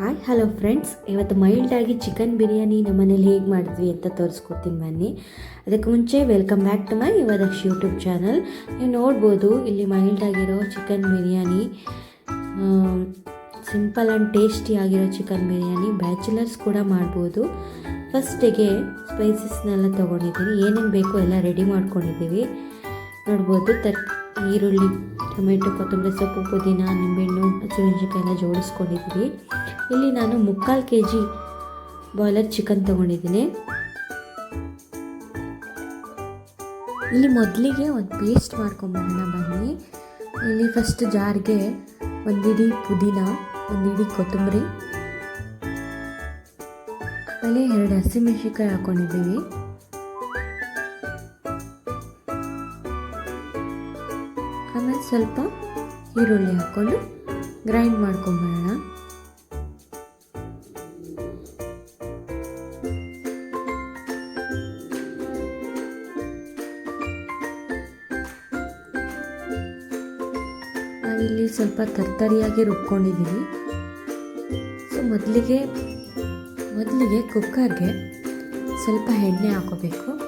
Hi hello friends ಇವತ್ತು ಮೈಲ್ಡಾಗಿ chicken biryani ನಮ್ಮನೇಲಿ ಹೇಗೆ ಮಾಡಿದ್ವಿ ಅಂತ ತೋರಿಸ್ಕೊಡ್ತೀನಿ ಬನ್ನಿ. ಅದಕ್ಕೆ ಮುಂಚೆ ವೆಲ್ಕಮ್ ಬ್ಯಾಕ್ ಟು ಮೈ ಇವದಕ್ಷ ಯೂಟ್ಯೂಬ್ ಚಾನಲ್ ನೀವು ನೋಡ್ಬೋದು, ಇಲ್ಲಿ ಮೈಲ್ಡಾಗಿರೋ chicken biryani simple and tasty ಆಗಿರೋ ಚಿಕನ್ ಬಿರಿಯಾನಿ ಬ್ಯಾಚುಲರ್ಸ್ ಕೂಡ ಮಾಡ್ಬೋದು. ಫಸ್ಟಿಗೆ ಸ್ಪೈಸಸ್ನೆಲ್ಲ ತೊಗೊಂಡಿದ್ದೀನಿ. ಏನೇನು ಬೇಕೋ ಎಲ್ಲ ರೆಡಿ ಮಾಡ್ಕೊಂಡಿದ್ದೀವಿ. ನೋಡ್ಬೋದು, ತರ್, ಈರುಳ್ಳಿ ಟೊಮೆಟೊ, ಕೊತ್ತಂಬರಿ ಸೊಪ್ಪು, ಪುದೀನ, ನಿಂಬೆಹಣ್ಣು ಹಸಿಮೆಣಸಿನ್ಕಾಯಿ ಎಲ್ಲ ಜೋಡಿಸ್ಕೊಂಡಿದ್ದೀವಿ ಇಲ್ಲಿ ನಾನು ಮುಕ್ಕಾಲು ಕೆ ಜಿ ಬಾಯ್ಲರ್ ಚಿಕನ್ ತೊಗೊಂಡಿದ್ದೀನಿ. ಇಲ್ಲಿ ಮೊದಲಿಗೆ ಒಂದು ಪೇಸ್ಟ್ ಮಾಡ್ಕೊಂಬರೋಣ ಬನ್ನಿ. ಇಲ್ಲಿ ಫಸ್ಟ್ ಜಾರ್ಗೆ ಒಂದಿಡಿ ಪುದೀನ ಒಂದಿಡಿ ಕೊತ್ತಂಬರಿ. ಆಮೇಲೆ ಎರಡು ಹಸಿಮೆಣಸಿನ್ಕಾಯಿ ಹಾಕ್ಕೊಂಡಿದ್ದೀವಿ ಸ್ವಲ್ಪ ಈರುಳ್ಳಿ ಹಾಕ್ಕೊಂಡು ಗ್ರೈಂಡ್ ಮಾಡ್ಕೊಂಬರೋಣ. ನಾವಿಲ್ಲಿ ಸ್ವಲ್ಪ ತರ್ತರಿಯಾಗಿ ರುಬ್ಕೊಂಡಿದ್ದೀವಿ. ಸೊ, ಮೊದಲಿಗೆ ಮೊದಲಿಗೆ ಕುಕ್ಕರ್ಗೆ ಸ್ವಲ್ಪ ಎಣ್ಣೆ ಹಾಕೋಬೇಕು.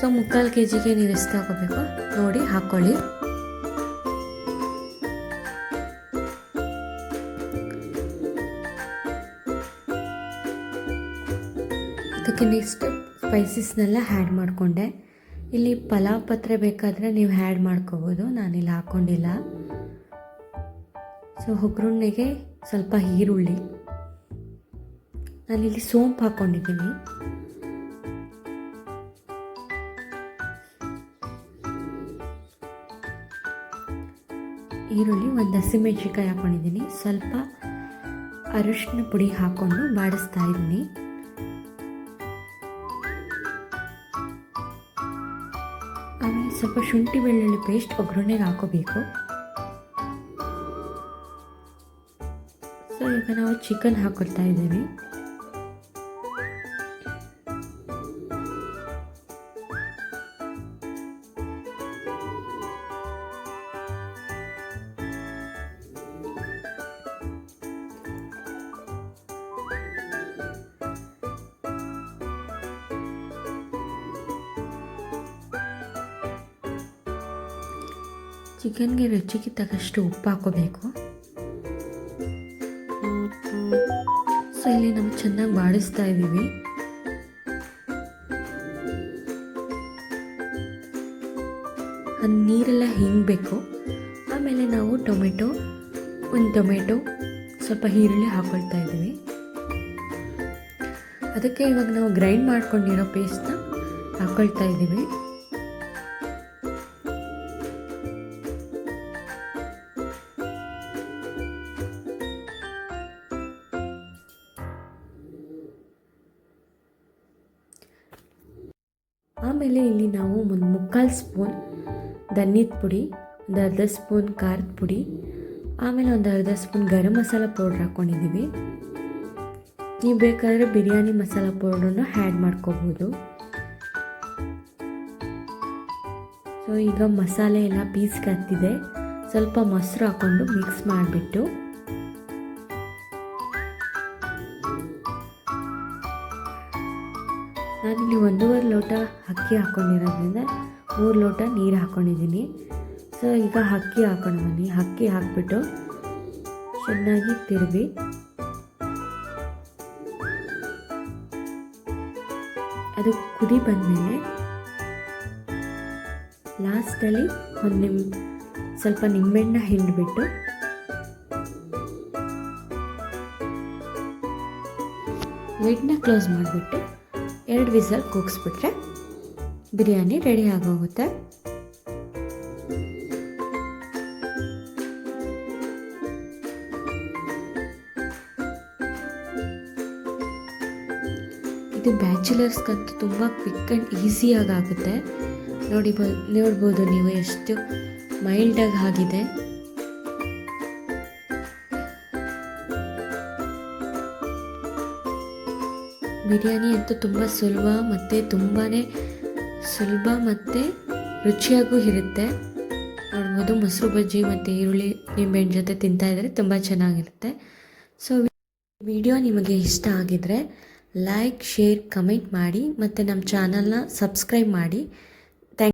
ಸೊ, ಮುಕ್ಕಾಲು ಕೆ ಜಿಗೆ ನೀರು ಎಷ್ಟು ಹಾಕೋಬೇಕು ನೋಡಿ, ಹಾಕ್ಕೊಳ್ಳಿ. ಅದಕ್ಕೆ ನೆಕ್ಸ್ಟ್ ಸ್ಪೈಸಸ್ನೆಲ್ಲ ಹ್ಯಾಡ್ ಮಾಡಿಕೊಂಡೆ. ಇಲ್ಲಿ ಪಲಾವ್ ಪತ್ರೆ ಬೇಕಾದರೆ ನೀವು ಹ್ಯಾಡ್ ಮಾಡ್ಕೋಬೋದು, ನಾನಿಲ್ಲಿ ಹಾಕ್ಕೊಂಡಿಲ್ಲ ಸೊ ಒಗ್ಗರಣೆಗೆ ಸ್ವಲ್ಪ ಈರುಳ್ಳಿ. ನಾನಿಲ್ಲಿ ಸೋಂಪು ಹಾಕ್ಕೊಂಡಿದ್ದೀನಿ ಈರುಳ್ಳಿ ಒಂದು ಹಸಿಮೆಣ್ಸಿನ್ಕಾಯಿ ಹಾಕ್ಕೊಂಡಿದ್ದೀನಿ ಸ್ವಲ್ಪ ಅರಿಶಿನ ಪುಡಿ ಹಾಕ್ಕೊಂಡು ಬಾಡಿಸ್ತಾ ಇದ್ದೀನಿ. ಆಮೇಲೆ ಸ್ವಲ್ಪ ಶುಂಠಿ ಬೆಳ್ಳುಳ್ಳಿ ಪೇಸ್ಟ್ ಒಗ್ಗರಣೆಗೆ ಹಾಕೋಬೇಕು. ಸೊ ಈಗ ನಾವು ಚಿಕನ್ ಹಾಕೊಳ್ತಾ ಇದ್ದೀವಿ. ಚಿಕನ್ಗೆ ರುಚಿಗೆ ತಕ್ಕಷ್ಟು ಉಪ್ಪು ಹಾಕೋಬೇಕು. ಸೊ ಇಲ್ಲಿ ನಾವು ಚೆನ್ನಾಗಿ ಬಾಡಿಸ್ತಾ ಇದ್ದೀವಿ. ಅದು ನೀರೆಲ್ಲ ಹಿಂಗಬೇಕು ಆಮೇಲೆ ನಾವು ಟೊಮೆಟೊ, ಒಂದು ಟೊಮೆಟೊ, ಸ್ವಲ್ಪ ಈರುಳ್ಳಿ ಹಾಕೊಳ್ತಾ ಇದ್ದೀವಿ. ಅದಕ್ಕೆ ಇವಾಗ ನಾವು ಗ್ರೈಂಡ್ ಮಾಡ್ಕೊಂಡಿರೋ ಪೇಸ್ಟ್ನ ಹಾಕೊಳ್ತಾ ಇದ್ದೀವಿ. ಆಮೇಲೆ ಇಲ್ಲಿ ನಾವು ಒಂದು ಮುಕ್ಕಾಲು ಸ್ಪೂನ್ ಧನ್ಯದ ಪುಡಿ, ಒಂದು ಅರ್ಧ ಸ್ಪೂನ್ ಖಾರದ ಪುಡಿ, ಆಮೇಲೆ ಒಂದು ಅರ್ಧ ಸ್ಪೂನ್ ಗರಂ ಮಸಾಲ ಪೌಡ್ರ್ ಹಾಕ್ಕೊಂಡಿದ್ದೀವಿ ನೀವು ಬೇಕಾದರೆ ಬಿರಿಯಾನಿ ಮಸಾಲ ಪೌಡ್ರನ್ನು ಹ್ಯಾಡ್ ಮಾಡ್ಕೋಬೋದು. ಸೊ ಈಗ ಮಸಾಲೆ ಎಲ್ಲ ಪೀಸ್ಗೆ ಹತ್ತಿದೆ. ಸ್ವಲ್ಪ ಮೊಸರು ಹಾಕ್ಕೊಂಡು ಮಿಕ್ಸ್ ಮಾಡಿಬಿಟ್ಟು ನಾನಿಲ್ಲಿ ಒಂದೂವರೆ ಲೋಟ ಅಕ್ಕಿ ಹಾಕ್ಕೊಂಡಿರೋದ್ರಿಂದ ಮೂರು ಲೋಟ ನೀರು ಹಾಕ್ಕೊಂಡಿದ್ದೀನಿ ಸೊ ಈಗ ಅಕ್ಕಿ ಹಾಕೊಂಡು ಬನ್ನಿ. ಅಕ್ಕಿ ಹಾಕ್ಬಿಟ್ಟು ಚೆನ್ನಾಗಿ ತಿರುವಿ ಅದು ಕುದಿ ಬಂದಮೇಲೆ ಲಾಸ್ಟಲ್ಲಿ ಒಂದು ನಿಮ್ ಸ್ವಲ್ಪ ನಿಂಬೆಹಣ್ಣ ಹಿಂಡ್ಬಿಟ್ಟು ಲಿಡ್ನ ಕ್ಲೋಸ್ ಮಾಡಿಬಿಟ್ಟು ಎರಡು ವಿಸಲ್ ಕೂಗಿಸ್ಬಿಟ್ರೆ ಬಿರಿಯಾನಿ ರೆಡಿ ಆಗೋಗುತ್ತೆ. ಇದು ಬ್ಯಾಚುಲರ್ಸ್ಗಂತೂ ತುಂಬ ಕ್ವಿಕ್ ಆ್ಯಂಡ್ ಈಸಿಯಾಗಿ ಆಗುತ್ತೆ ನೋಡಿ ನೋಡ್ಬೋದು ನೀವು ಎಷ್ಟು ಮೈಲ್ಡಾಗಿ ಆಗಿದೆ. ಬಿರಿಯಾನಿ ಅಂತೂ ತುಂಬ ಸುಲಭ ಮತ್ತು ತುಂಬಾ ಸುಲಭ ಮತ್ತು ರುಚಿಯಾಗೂ ಇರುತ್ತೆ. ನೋಡ್ಬೋದು ಮೊಸರು ಬಜ್ಜಿ ಮತ್ತು ಈರುಳ್ಳಿ ನಿಂಬೆಹಣ್ಣು ಜೊತೆ ತಿಂತಾಯಿದ್ರೆ ತುಂಬ ಚೆನ್ನಾಗಿರುತ್ತೆ. ಸೊ ವಿಡಿಯೋ ನಿಮಗೆ ಇಷ್ಟ ಆಗಿದರೆ ಲೈಕ್ ಶೇರ್ ಕಮೆಂಟ್ ಮಾಡಿ ಮತ್ತು ನಮ್ಮ ಚಾನಲ್ನ ಸಬ್ಸ್ಕ್ರೈಬ್ ಮಾಡಿ.